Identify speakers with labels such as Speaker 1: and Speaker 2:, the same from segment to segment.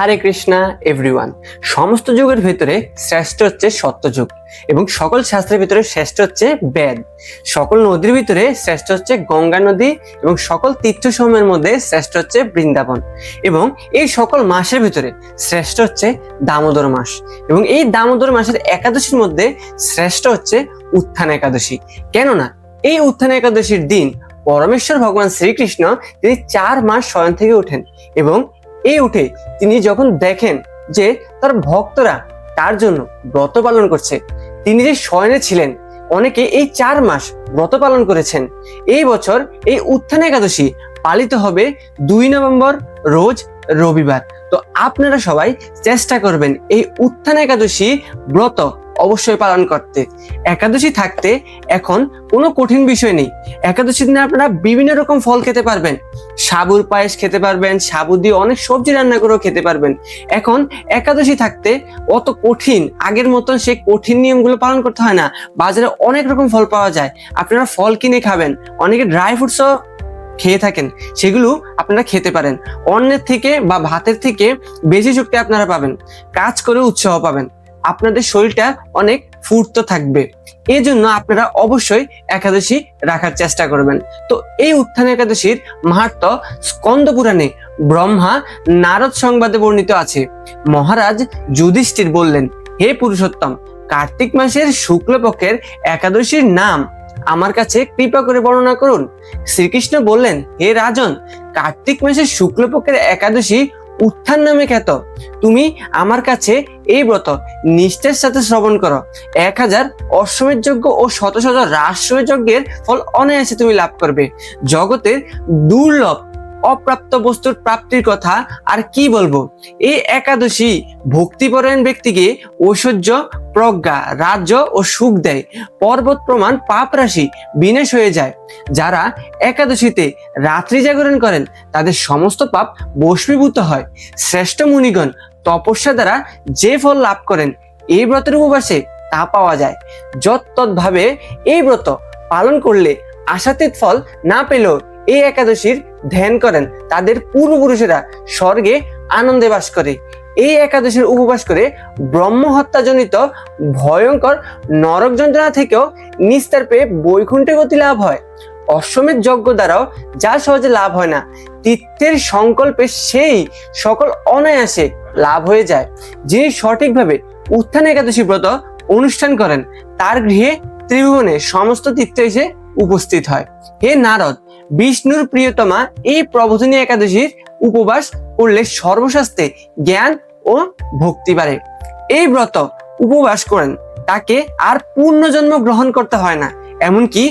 Speaker 1: হরে Krishna everyone সমস্ত যুগের ভিতরে শ্রেষ্ঠ হচ্ছে সত্যযুগ এবং সকল শাস্ত্রের ভিতরে শ্রেষ্ঠ হচ্ছে বেদ। সকল নদীর ভিতরে শ্রেষ্ঠ হচ্ছে গঙ্গা নদী এবং সকল তীর্থসমূহের মধ্যে শ্রেষ্ঠ হচ্ছে বৃন্দাবন এবং এই সকল মাসের ভিতরে শ্রেষ্ঠ হচ্ছে দামোদর মাস এবং এই দামোদর মাসের একাদশীর মধ্যে শ্রেষ্ঠ হচ্ছে উত্থান একাদশী। কেননা এই উত্থান একাদশীর দিন পরমেশ্বর ভগবান শ্রীকৃষ্ণ তিনি চার মাস শয়ন থেকে ওঠেন এবং এই উঠে তিনি যখন দেখেন যে তার ভক্তরা তার জন্য ব্রত পালন করছে, তিনি যে শয়নে ছিলেন, অনেকে এই চার মাস ব্রত পালন করেছেন। এই বছর এই উত্থান একাদশী পালিত হবে দুই নভেম্বর রোজ রবিবার। তো আপনারা সবাই চেষ্টা করবেন এই উত্থান একাদশী ব্রত অবশ্যই পালন করতে। একাদশী থাকতে এখন কোনো কঠিন বিষয় নেই। একাদশী দিনে আপনারা বিভিন্ন রকম ফল খেতে পারবেন। সাবুর পায়েস খেতে পারবেন, সাবু দিয়ে অনেক সবজি রান্না করেও খেতে পারবেন। এখন একাদশী থাকতে অত কঠিন, আগের মতন সেই কঠিন নিয়মগুলো পালন করতে হয় না। বাজারে অনেক রকম ফল পাওয়া যায়। আপনারা ফল কিনে খাবেন। অনেকে ড্রাই ফ্রুটসও খেয়ে থাকেন, সেগুলো আপনারা খেতে পারেন। অন্যের থেকে বা ভাতের থেকে বেশি শক্তি আপনারা পাবেন, কাজ করে উৎসাহ পাবেন। আপনাদের শরীরটা অনেক ফুর্ত থাকবে। এই জন্য আপনারা অবশ্যই একাদশী রাখার চেষ্টা করবেন। তো এই উত্থান একাদশীর মাহাত্ম স্কন্দ পুরাণে ব্রহ্মা নারদ সংবাদে বর্ণিত আছে। মহারাজ যুধিষ্ঠির বললেন, হে পুরুষোত্তম, কার্তিক মাসের শুক্লপক্ষের একাদশীর নাম আমার কাছে কৃপা করে বর্ণনা করুন। শ্রীকৃষ্ণ বললেন, হে রাজন, কার্তিক মাসের শুক্লপক্ষের একাদশী উত্থান নামে খ্যাত। তুমি আমার কাছে এই ব্রত নিষ্ঠার সাথে শ্রবণ করো। এক হাজার অশ্বমের যজ্ঞ ও শত শত রাষ্ট্রমের যজ্ঞের ফল অনায়াসে তুমি লাভ করবে। জগতের দুর্লভ অপ্রাপ্ত বস্তুর প্রাপ্তির কথা আর কি বলব? এই একাদশী ভক্তিপরায়ণ ব্যক্তিকে ঐশ্বর্য, প্রজ্ঞা, রাজ্য ও সুখ দেয়। পর্বত প্রমাণ পাপ রাশি বিনাশ হয়ে যায়। যারা একাদশীতে রাত্রি জাগরণ করেন, তাদের সমস্ত পাপ বস্মীভূত হয়। শ্রেষ্ঠ মুনিগণ তপস্যা দ্বারা যে ফল লাভ করেন এই ব্রতের উপবাসে তা পাওয়া যায়। যৎতৎভাবে এই ব্রত পালন করলে আশাতীত ফল না পেলেও এই একাদশীর ধ্যান করেন, তাদের পূর্বপুরুষেরা স্বর্গে আনন্দে বাস করে। এই একাদশীর উপবাস করে ব্রহ্ম হত্যাজনিত ভয়ঙ্কর নরক যন্ত্রণা থেকেও নিস্তার পেয়ে বৈকুণ্ঠে গতি লাভ হয়। অশ্বমেধ যজ্ঞ দ্বারাও যা সহজে লাভ হয় না, তীর্থের সংকল্পে সেই সকল অনায়াসে লাভ হয়ে যায়। যিনি সঠিকভাবে উত্থান একাদশী ব্রত অনুষ্ঠান করেন, তার গৃহে ত্রিভুবনে সমস্ত তীর্থ এসে উপস্থিত হয়। হে নারদ বিষ্ণুর প্রিয়তমা এই প্রবোধনী একাদশীর উপবাস করলে সর্বশাস্তে জ্ঞান ও ভক্তি বাড়ে। এই ব্রত উপবাস করেন, তাকে আর পূর্ণজন্ম গ্রহণ করতে হয় না। এমনকি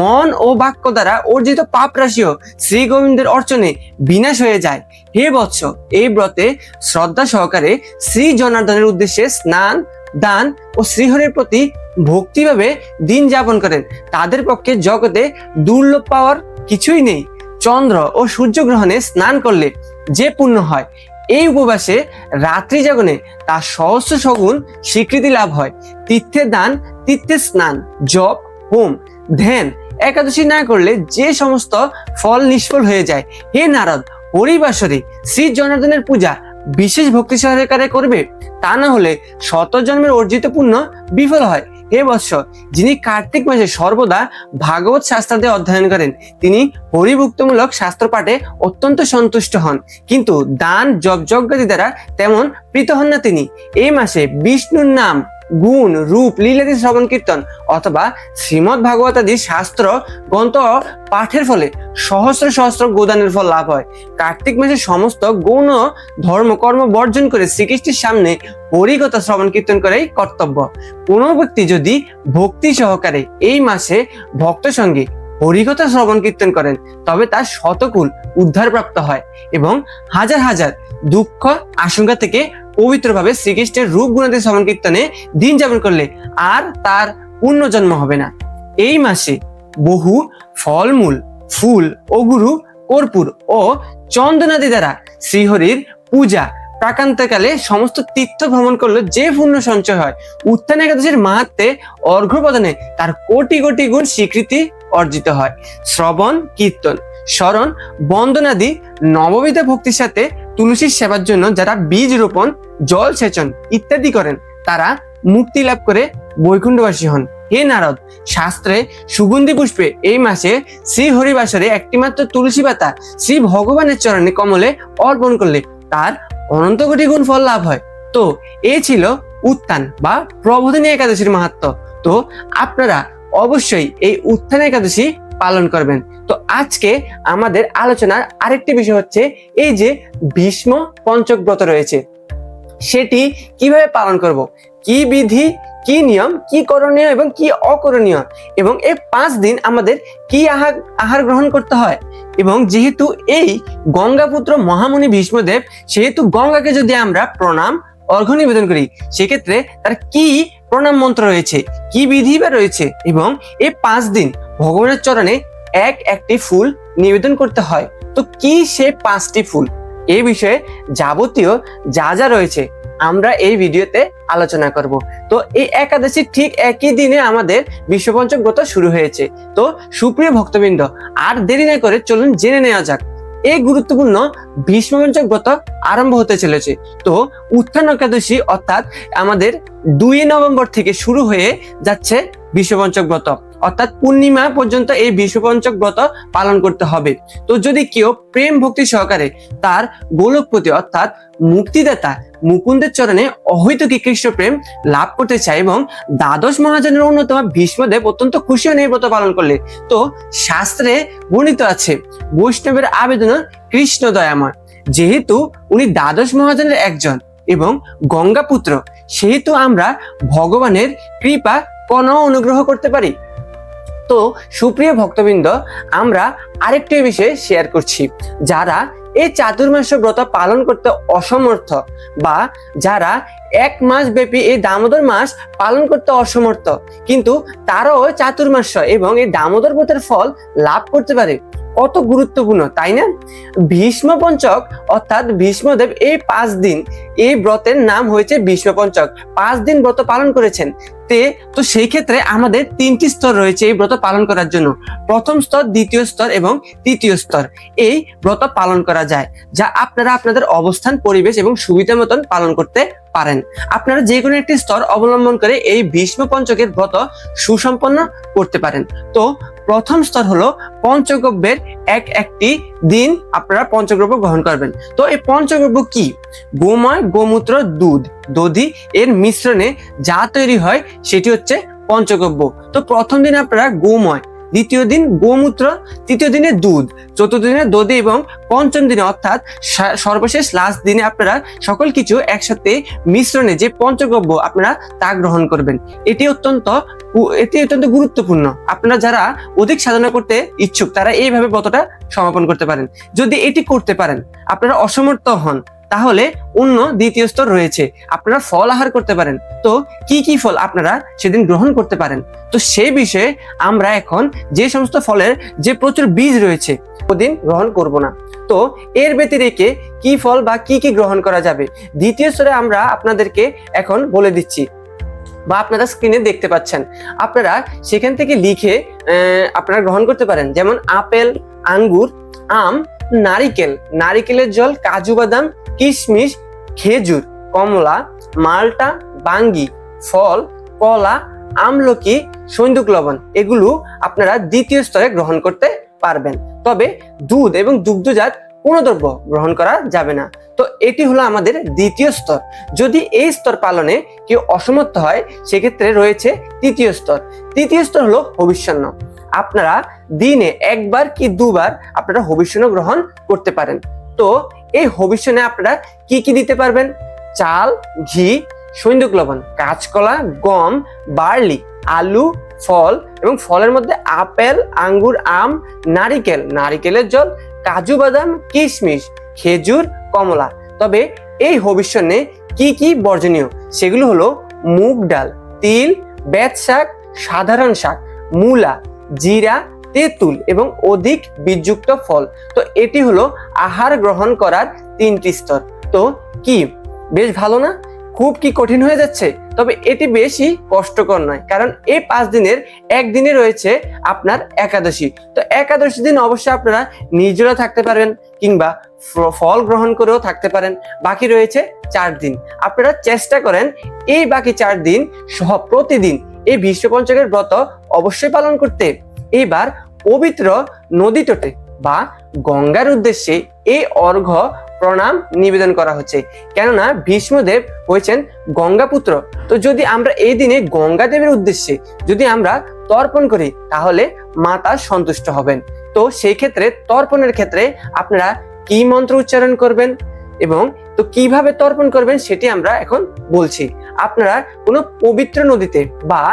Speaker 1: মন ও বাক্য দ্বারা অর্জিত পাপ রাশিও শ্রী গোবিন্দের অর্চনে বিনাশ হয়ে যায়। হে বৎস, এই ব্রতে শ্রদ্ধা সহকারে শ্রী জনার্দনের উদ্দেশ্যে স্নান দান ও শ্রীহরের প্রতি ভক্তিভাবে দিন যাপন করেন। তাদের পক্ষে জগতে দুর্লভ পাওয়ার কিছুই নেই। চন্দ্র ও সূর্যগ্রহণে স্নান করলে যে পুণ্য হয়। এই উপবাসে রাত্রি জাগনে তার সহস্র সগুণ স্বীকৃতি লাভ হয়। তীর্থের দান তীর্থের স্নান, জপ, হোম, ধ্যান, একাদশী না করলে যে সমস্ত ফল নিষ্ফল হয়ে যায়। হে নারদ, হরিবাসরে শ্রী জনার্দনের পূজা বিশেষ ভক্তি সহকারে করবে, তা না হলে শত জন্মের অর্জিত পুণ্য বিফল হয়। হে বৎস যিনি কার্তিক মাসে সর্বদা ভাগবত শাস্ত্রাদি অধ্যয়ন করেন, তিনি হরিভুক্তমূলক শাস্ত্র পাঠে অত্যন্ত সন্তুষ্ট হন। কিন্তু দান যজ্ঞাদি দ্বারা তেমন প্রীত হন না তিনি। এই মাসে বিষ্ণুর নাম গুণ, রূপ, লীলাদি শ্রবণ, কীর্তন অথবা শ্রীমৎ ভাগবতাদি শাস্ত্র গ্রন্থ পাঠের ফলে সহস্র সহস্র গোদানের ফল লাভ হয়। কার্তিক মাসে সমস্ত গৌণ ধর্ম, কর্ম বর্জন করে শ্রীকৃষ্ণের সামনে হরিকথা শ্রবণ, কীর্তন করেই কর্তব্য। কোনো ব্যক্তি যদি ভক্তি সহকারে এই মাসে ভক্ত সঙ্গে হরিকথা শ্রবণ, কীর্তন করেন, তবে তার শতকুল উদ্ধারপ্রাপ্ত হয় এবং হাজার হাজার দুঃখ, আশঙ্কা থেকে পবিত্রভাবে শ্রীকৃষ্ণের রূপ গুণাদি শ্রবণ কীর্তনে দিন যাপন করলে আর তার পুণ্যজন্ম হবে না। এই মাসে বহু ফলমূল, ফুল অগুরু কর্পূর ও চন্দনাদি দ্বারা শ্রীহরির পূজা প্রাকান্তকালে সমস্ত তীর্থ ভ্রমণ করলে যে পুণ্য সঞ্চয় হয়, উত্থান একাদশীর মাহাত্মে অর্ঘ্য প্রদানে তার কোটি কোটি গুণ স্বীকৃতি অর্জিত হয়। শ্রবণ, কীর্তন, স্মরণ, বন্দনাদি, নববিধ ভক্তির সাথে তুলসীর সেবার জন্য যারা বীজ রোপণ, জল সেচন ইত্যাদি করেন, তারা মুক্তি লাভ করে বৈকুণ্ঠবাসী হন। হে নারদ, শাস্ত্রে সুগন্ধি পুষ্পে এই মাসে শ্রী হরিবাসরে একটিমাত্র তুলসী পাতা শ্রী ভগবানের চরণে কমলে অর্পণ করলে তার অনন্ত কোটি গুণ ফল লাভ হয়। তো এ ছিল উত্থান বা প্রবোধিনী একাদশীর মাহাত্ম তো আপনারা অবশ্যই এই উত্থান একাদশী পালন করবেন। তো আজকে আমাদের আলোচনার আরেকটি বিষয় হচ্ছে এই যে ভীষ্ম পঞ্চক ব্রত রয়েছে, সেটি কীভাবে পালন করব? কি বিধি, কি নিয়ম, কি করণীয় এবং কি অকরণীয়? এবং এই পাঁচ দিন আমাদের কি আহার আহার গ্রহণ করতে হয়? এবং যেহেতু এই গঙ্গাপুত্র মহামুনি ভীষ্মদেব, সেহেতু গঙ্গাকে যদি আমরা প্রণাম, অর্ঘ্য নিবেদন করি, সেক্ষেত্রে তার কি প্রণাম মন্ত্র রয়েছে, কি বিধি বা রয়েছে? এবং এই পাঁচ দিন ভগবানের চরণে এক একটি ফুল নিবেদন করতে হয়। তো কি সে পাঁচটি ফুল? এই বিষয়ে যাবতীয় যা যা রয়েছে আমরা এই ভিডিওতে আলোচনা করব। তো এই একাদশী ঠিক একই দিনে আমাদের বিশ্বপঞ্চক ব্রত শুরু হয়েছে। তো সুপ্রিয় ভক্তবৃন্দ, আর দেরি না করে চলুন জেনে নেওয়া যাক। এই গুরুত্বপূর্ণ ভীষ্মপঞ্চক ব্রত আরম্ভ হতে চলেছে। তো উত্থান একাদশী অর্থাৎ আমাদের দুই নভেম্বর থেকে শুরু হয়ে যাচ্ছে বিশ্বপঞ্চক ব্রত। অর্থাৎ পূর্ণিমা পর্যন্ত এই বিশ্বপঞ্চক ব্রত পালন করতে হবে। তো যদি কেউ প্রেম ভক্তি সহকারে তার গোলকপতি অর্থাৎ মুক্তিদাতা মুকুন্দের চরণে অহৈতুকী কৃষ্ণ প্রেম লাভ করতে চায় এবং দ্বাদশ মহাজনের অন্যতম ভীষ্মদেব অত্যন্ত খুশি এই ব্রত পালন করলে। তো শাস্ত্রে বর্ণিত আছে, বৈষ্ণবের আবেদন কৃষ্ণ দয়াময়। যেহেতু উনি দ্বাদশ মহাজনের একজন এবং গঙ্গাপুত্র সেহেতু আমরা ভগবানের কৃপা কোন অনুগ্রহ করতে পারি। তো সুপ্রিয় ভক্তবৃন্দ, আমরা আরেকটি বিষয়ে শেয়ার করছি, যারা এই চাতুর্মাস ব্রত পালন করতে অসমর্থ বা যারা এক মাস ব্যাপী এই দামোদর মাস পালন করতে অসমর্থ, কিন্তু তারাও চাতুর্মাস এবং এই দামোদর ব্রতের ফল লাভ করতে পারে। কত গুরুত্বপূর্ণ, তাই না? ভীষ্ম পঞ্চক অর্থাৎ ভীষ্মদেব এই পাঁচ দিন, এই ব্রতের নাম হয়েছে ভীষ্ম পঞ্চক পাঁচ দিন ব্রত পালন করেছেন। তে, তো সেই ক্ষেত্রে আমাদের তিনটি স্তর রয়েছে এই ব্রত পালন করার জন্য। প্রথম স্তর, দ্বিতীয় স্তর এবং তৃতীয় স্তর। এই ব্রত পালন করা যায়, যা আপনারা আপনাদের অবস্থান, পরিবেশ এবং সুবিধা মতন পালন করতে পারেন। আপনারা যে কোনো একটি স্তর অবলম্বন করে এই ভীষ্ম পঞ্চকের ব্রত সুসম্পন্ন করতে পারেন। তো প্রথম স্তর হলো পঞ্চগব্যের এক একটি দিন আপনারা পঞ্চগব্য গ্রহণ করবেন। তো এই পঞ্চগব্য কি? গোময়, গোমূত্র, দুধ। দধি এর মিশ্রণে যা তৈরি হয় সেটি হচ্ছে পঞ্চগব্য। তো প্রথম দিন আপনারা গোময় দ্বিতীয় দিন গোমূত্র, তৃতীয় দিনে দুধ, চতুর্থ দিনে দধি এবং পঞ্চম দিনে অর্থাৎ সর্বশেষ লাস্ট দিনে আপনারা সকল কিছু একসাথে মিশ্রণে যে পঞ্চগব্য আপনারা তা গ্রহণ করবেন। এটি অত্যন্ত এটি অত্যন্ত গুরুত্বপূর্ণ। আপনারা যারা অধিক সাধনা করতে ইচ্ছুক, তারা এইভাবে ব্রতটা সমাপন করতে পারেন। যদি এটি করতে পারেন, আপনারা অসমর্থ হন তাহলে অন্য দ্বিতীয় স্তর রয়েছে। আপনারা ফল আহার করতে পারেন। তো কি কি ফল আপনারা সেদিন গ্রহণ করতে পারেন? তো সেই বিষয়ে আমরা এখন যে সমস্ত ফলের যে প্রচুর বীজ রয়েছে ওদিন গ্রহণ করব না। তো এর ব্যতিরেকে কি ফল বা কি কি গ্রহণ করা যাবে? দ্বিতীয় স্তরে আমরা আপনাদেরকে এখন বলে দিচ্ছি বা আপনারা স্ক্রিনে দেখতে পাচ্ছেন। আপনারা সেখান থেকে লিখে আপনারা গ্রহণ করতে পারেন। যেমন আপেল, আঙ্গুর, আম নারিকেল। নারিকেলের জল কাজু বাদাম, কিশমিশ, খেজুর, কমলা, মালটা, বাঙ্গি, ফল, কলা, আমলকি, সৈন্দুক লবণ এগুলো আপনারা দ্বিতীয় স্তরে গ্রহণ করতে পারবেন। তবে দুধ এবং দুগ্ধজাত কোনো দ্রব্য গ্রহণ করা যাবে না। তো এটি হলো আমাদের দ্বিতীয় স্তর। যদি এই স্তর পালনে কেউ অসমর্থ হয়, সেক্ষেত্রে রয়েছে তৃতীয় স্তর। তৃতীয় স্তর হলো ভবিষ্যন্ন আপনারা দিনে একবার কি দুবার আপনারা হবিষ্যন্ন গ্রহণ করতে পারেন। তো এই হবিষ্যনে আপনারা কি কি দিতে পারবেন? চাল, ঘি সৈন্দুক লবণ, কাঁচকলা, গম, বার্লি, আলু, ফল এবং ফলের মধ্যে আপেল, আঙ্গুর, আম, নারিকেল। নারিকেলের জল, কাজু বাদাম, কিশমিশ, খেজুর, কমলা। তবে এই হবিষ্যনে কি কি বর্জনীয়? সেগুলো হলো মুগ ডাল, তিল বেত শাক সাধারণ শাক, মূলা জিরা, তেঁতুল এবং অধিক বীজযুক্ত ফল। তো এটি হলো আহার গ্রহণ করার তিনটি স্তর। তো কি? বেশ ভালো না? খুব কি কঠিন হয়ে যাচ্ছে? তবে এটি বেশি কষ্টকর নয়, কারণ এই পাঁচ দিনের একদিনে রয়েছে আপনার একাদশী। তো একাদশী দিন অবশ্যই আপনারা নির্জলা থাকতে পারবেন কিংবা ফল গ্রহণ করেও থাকতে পারেন। বাকি রয়েছে চার দিন। আপনারা চেষ্টা করেন এই বাকি চার দিন সহ প্রতিদিন এই ভীষ্ম পঞ্চকের ব্রত অবশ্যই পালন করতে। এইবার পবিত্র নদী তটে বা গঙ্গার উদ্দেশ্যে এই অর্ঘ্য প্রণাম নিবেদন করা হচ্ছে। কেননা ভীষ্মদেব হয়েছেন গঙ্গাপুত্র তো যদি আমরা এই দিনে গঙ্গা দেবের উদ্দেশ্যে যদি আমরা তর্পণ করি, তাহলে মাতা সন্তুষ্ট হবেন। তো সেই ক্ষেত্রে তর্পণের ক্ষেত্রে আপনারা কি মন্ত্র উচ্চারণ করবেন এবং তো কীভাবে তর্পণ করবেন সেটি আমরা এখন বলছি। আপনারা কোনো পবিত্র নদীতে বা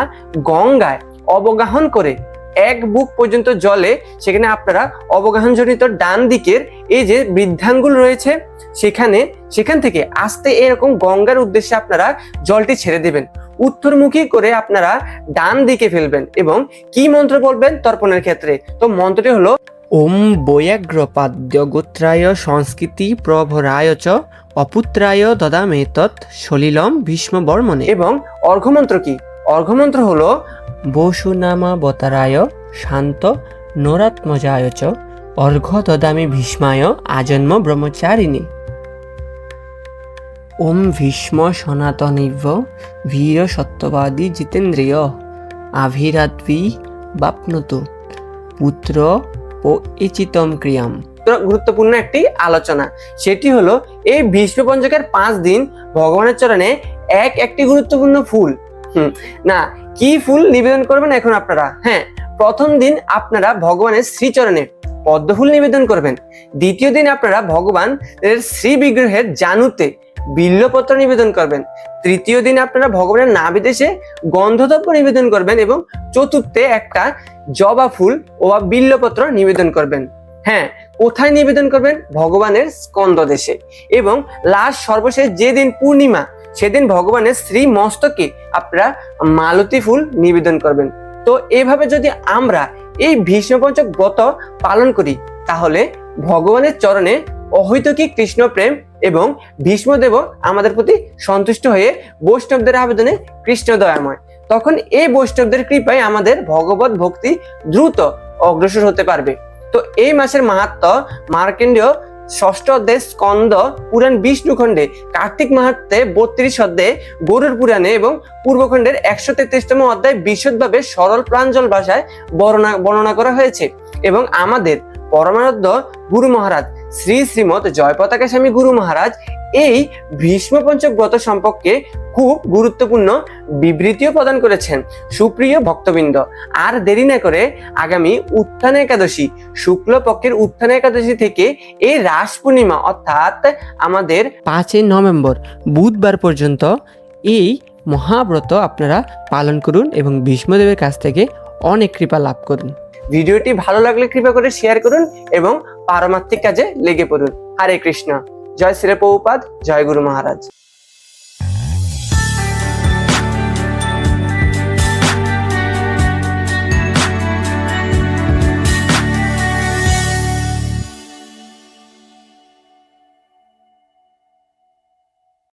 Speaker 1: গঙ্গায় অবগাহন করে এক বুক পর্যন্ত জলে সেখানে আপনারা অবগাহনজনিত ডান দিকের এই যে বৃদ্ধাঙ্গুল রয়েছে, সেখানে, সেখান থেকে আস্তে এরকম গঙ্গার উদ্দেশ্যে আপনারা জলটি ছেড়ে দেবেন। উত্তরমুখী করে আপনারা ডান দিকে ফেলবেন এবং কি মন্ত্র বলবেন তর্পণের ক্ষেত্রে? তো মন্ত্রটি হলো ওম বয়াগ্রপাদ্য গোত্রায় সংস্কৃতি প্রভরায় চ অপুত্রায় দদামেতৎ সলিলম ভীষ্ম বর্মনে এবং অর্ঘ্যমন্ত্র কি? অর্ঘমন্ত্র হলো বসুনামাবতারায় শান্ত নরাত্মজায় চ অর্ঘ দদামি ভীষ্মায় আজন্ম ব্রহ্মচারিণী। ওম ভীষ্ম সনাতনীব বীর সত্যবাদী জিতেন্দ্রিয় আভিরাদ্বি বাপনতু পুত্র ও ইচিতম ক্রিয়াম। গুরুত্বপূর্ণ একটি আলোচনা। সেটি হলো, এই ভীষ্ম পঞ্চকের পাঁচ দিন ভগবানের চরণে এক একটি গুরুত্বপূর্ণ ফুল। হুম, না, কি ফুল নিবেদন করবেন এখন আপনারা? হ্যাঁ প্রথম দিন আপনারা ভগবানের শ্রীচরণে পদ্মফুল নিবেদন করবেন। দ্বিতীয় দিন আপনারা ভগবান শ্রী বিগ্রহের জানুতে বিল্লপত্র নিবেদন করবেন। তৃতীয় দিন আপনারা ভগবানের নাবিদেশে গন্ধদ্রব্য নিবেদন করবেন এবং চতুর্থে একটা জবা ফুল ও বিল্লপত্র নিবেদন করবেন। হ্যাঁ কোথায় নিবেদন করবেন? ভগবানের স্কন্দ দেশে। এবং লাস্ট সর্বশেষ যেদিন পূর্ণিমা, সেদিন ভগবানের শ্রী মস্তকে আপনারা মালতী ফুল নিবেদন করবেন। তো এভাবে যদি আমরা এই ভীষ্ম পঞ্চক ব্রত পালন করি, তাহলে ভগবানের চরণে অহৈতুকী কৃষ্ণ প্রেম এবং ভীষ্মদেব আমাদের প্রতি সন্তুষ্ট হয়ে বৈষ্ণবদের আবেদনে কৃষ্ণ দয়াময়। তখন এই বৈষ্ণবদের কৃপায় আমাদের ভগবত ভক্তি দ্রুত অগ্রসর হতে পারবে। তো এই মাসের মাহাত্ম মার্কেন্ডীয় ষষ্ঠ অধ্যায় স্কন্দ পুরাণ বিষ্ণু খণ্ডে কার্তিক মাহাত্মে বত্রিশ অধ্যায়ে গরুর পুরাণে এবং পূর্বখণ্ডের একশো তেত্রিশতম অধ্যায় বিশদভাবে সরল প্রাঞ্জল ভাষায় বর্ণনা বর্ণনা করা হয়েছে। এবং আমাদের পরমানন্দ গুরু মহারাজ শ্রী শ্রীমৎ জয়পতাকা স্বামী গুরু মহারাজ এই ভীষ্ম পঞ্চক ব্রত সম্পর্কে খুব গুরুত্বপূর্ণ বিবৃতিও প্রদান করেছেন সুপ্রিয় ভক্তবৃন্দ। আর দেরি না করে আগামী উত্থান একাদশী শুক্ল পক্ষের উত্থান একাদশী থেকে এই রাস পূর্ণিমা অর্থাৎ আমাদের পাঁচই নভেম্বর বুধবার পর্যন্ত এই মহাব্রত আপনারা পালন করুন এবং ভীষ্মদেবের কাছ থেকে অনেক কৃপা লাভ করুন। ভিডিওটি ভালো লাগলে কৃপা করে শেয়ার করুন এবং পারমাত্মিক কাজে লেগে পড়ুন। হরে কৃষ্ণ। জয় শ্রী প্রভুপাদ জয় গুরু মহারাজ।